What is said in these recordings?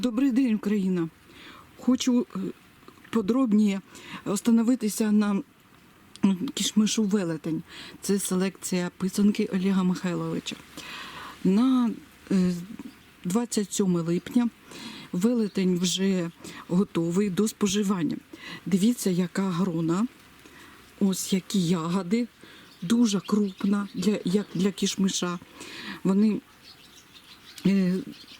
Добрий день, Україна. Хочу е, подробніше остановитися на кішмишу велетень. Це селекція писанки Олега Михайловича. На е, 27 липня велетень вже готовий до споживання. Дивіться, яка грона, ось які ягоди, дуже крупна, для, як для кішмиша. Вони е,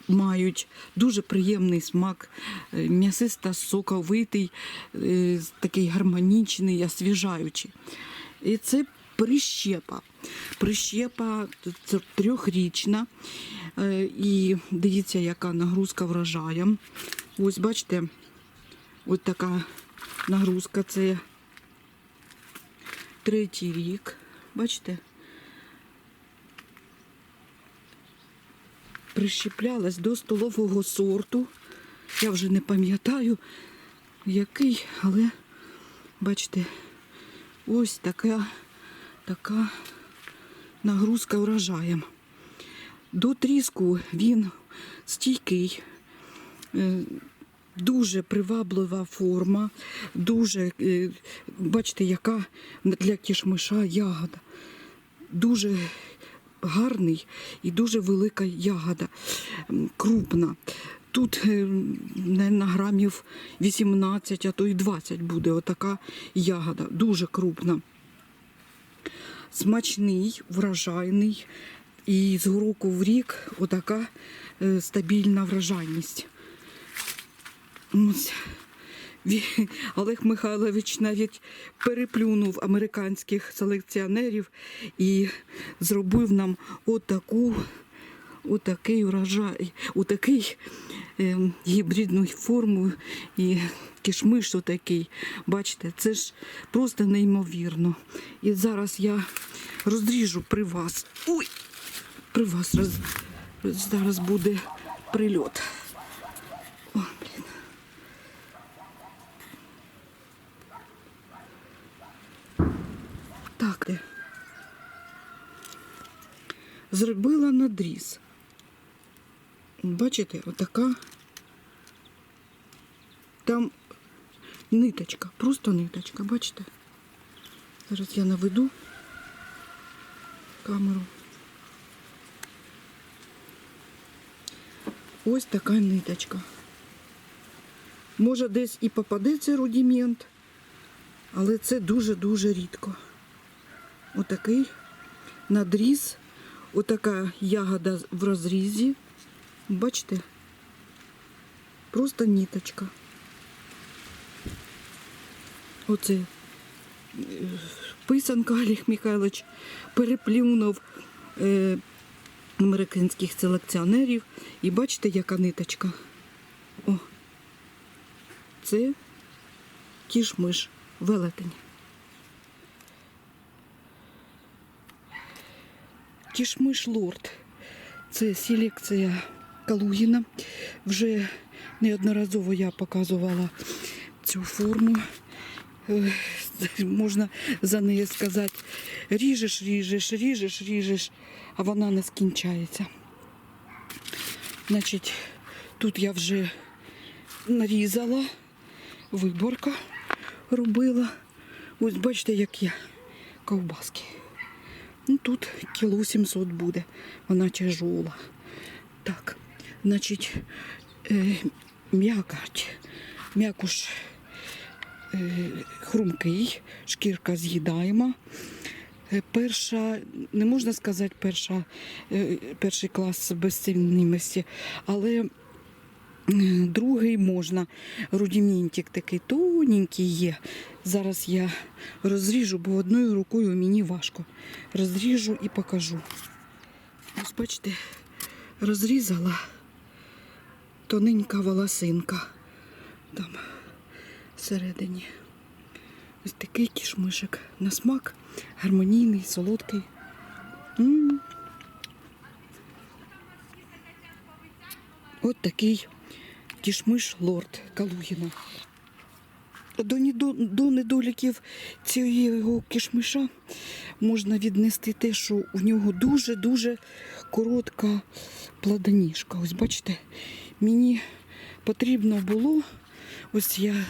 мають дуже приємний смак, е, м'ясиста, соковитий, е, такий гармонічний, освіжаючий. І це прищепа. Прищепа це трьохрічна. Е, І дивіться, яка нагрузка врожає. Ось бачите, ось така нагрузка. Це третій рік. Бачите? Прищеплялась до столового сорту. Я вже не пам'ятаю, який, але бачите, ось така, така нагрузка врожаєм. До тріску він стійкий, е, дуже приваблива форма, дуже, е, бачите, яка для кішмиша ягода. Дуже гарний і дуже велика ягода, крупна. Тут е, не на грамів 18, а то й 20 буде отака ягода, дуже крупна. Смачний, врожайний. І з року в рік отака е, стабільна врожайність. Ось. Олег Михайлович навіть переплюнув американських селекціонерів і зробив нам отаку, отакий урожай, отакий е, гібридну форму і кишмиш отакий. Бачите, це ж просто неймовірно. І зараз я розріжу при вас. Ой! При вас роз... зараз буде прильот. Так? Зробила надріз. Бачите, отака. Там ниточка, просто ниточка, бачите? Зараз я наведу камеру. Ось така ниточка. Може десь і попадеться рудімент, але це дуже-дуже рідко. Отакий надріз, отака ягода в розрізі. Бачите? Просто ніточка. Оце е, писанка Олег Михайлович переплюнув е, американських селекціонерів. І бачите, яка ниточка. О, це кішмиш, велетень. Кішмиш лорд. Це селекція Калугіна. Вже неодноразово я показувала цю форму. Е, Можна за неї сказати, ріжеш, ріжеш, ріжеш, ріжеш, а вона не скінчається. Значить, тут я вже нарізала, виборка робила. Ось бачите, як я ковбаски. Ну, тут кіло 700 буде, вона тяжола. Так, значить, е, м'якоть, м'якуш е, хрумкий, шкірка з'їдаєма. Е, Перша, не можна сказати, перша, е, перший клас безцінності, але другий можна. Рудіментик такий тоненький є. Зараз я розріжу, бо одною рукою мені важко. Розріжу і покажу. Ось бачите, розрізала тоненька волосинка там всередині. Ось такий кішмишик на смак, гармонійний, солодкий. М. От такий кішмиш лорд Калугіна. До, до недоліків цього кішмиша можна віднести те, що у нього дуже-дуже коротка плодоніжка. Ось бачите, мені потрібно було. Ось я,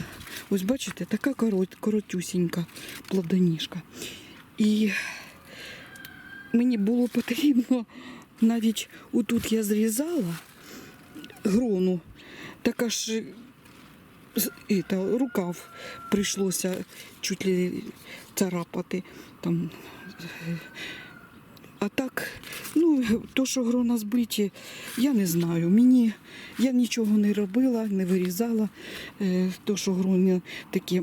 ось бачите, така корот, коротюсінька плодоніжка. І мені було потрібно навіть отут я зрізала грону, така ж та, рукав прийшлося чуть ли царапати. Там. А так, ну, то, що грона збиті, я не знаю. Мені я нічого не робила, не вирізала. Е, То, що грони такі.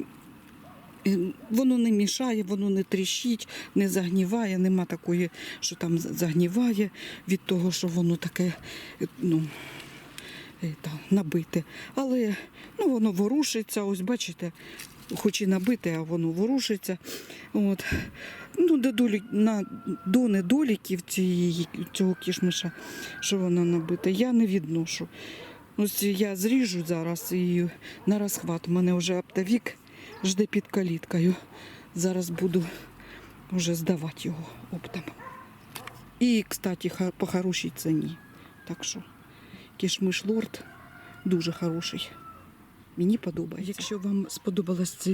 е, Воно не мішає, воно не тріщить, не загніває, нема такої, що там загніває від того, що воно таке е, ну, е, та, набите. Але ну, воно ворушиться, ось бачите, хоч і набите, а воно ворушиться. От. Ну, до, на, до недоліків цієї, цього кішмиша, що воно набите, я не відношу. Ось я зріжу зараз і на розхват. У мене вже оптовік жде під каліткою. Зараз буду вже здавати його оптом. І, кстати, по хорошій ціні. Так що кішмиш лорд дуже хороший. Мені подобається. Якщо вам сподобалось це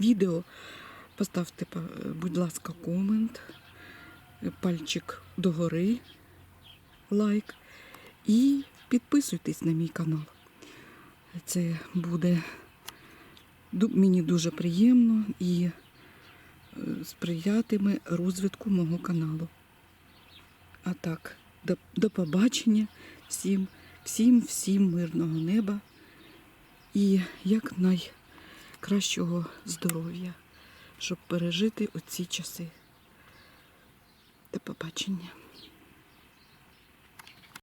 відео, поставте, будь ласка, комент, пальчик догори, лайк і підписуйтесь на мій канал. Це буде мені дуже приємно і е, сприятиме розвитку мого каналу. А так, до побачення всім, всім, всім мирного неба і як найкращого здоров'я, щоб пережити оці часи. До побачення.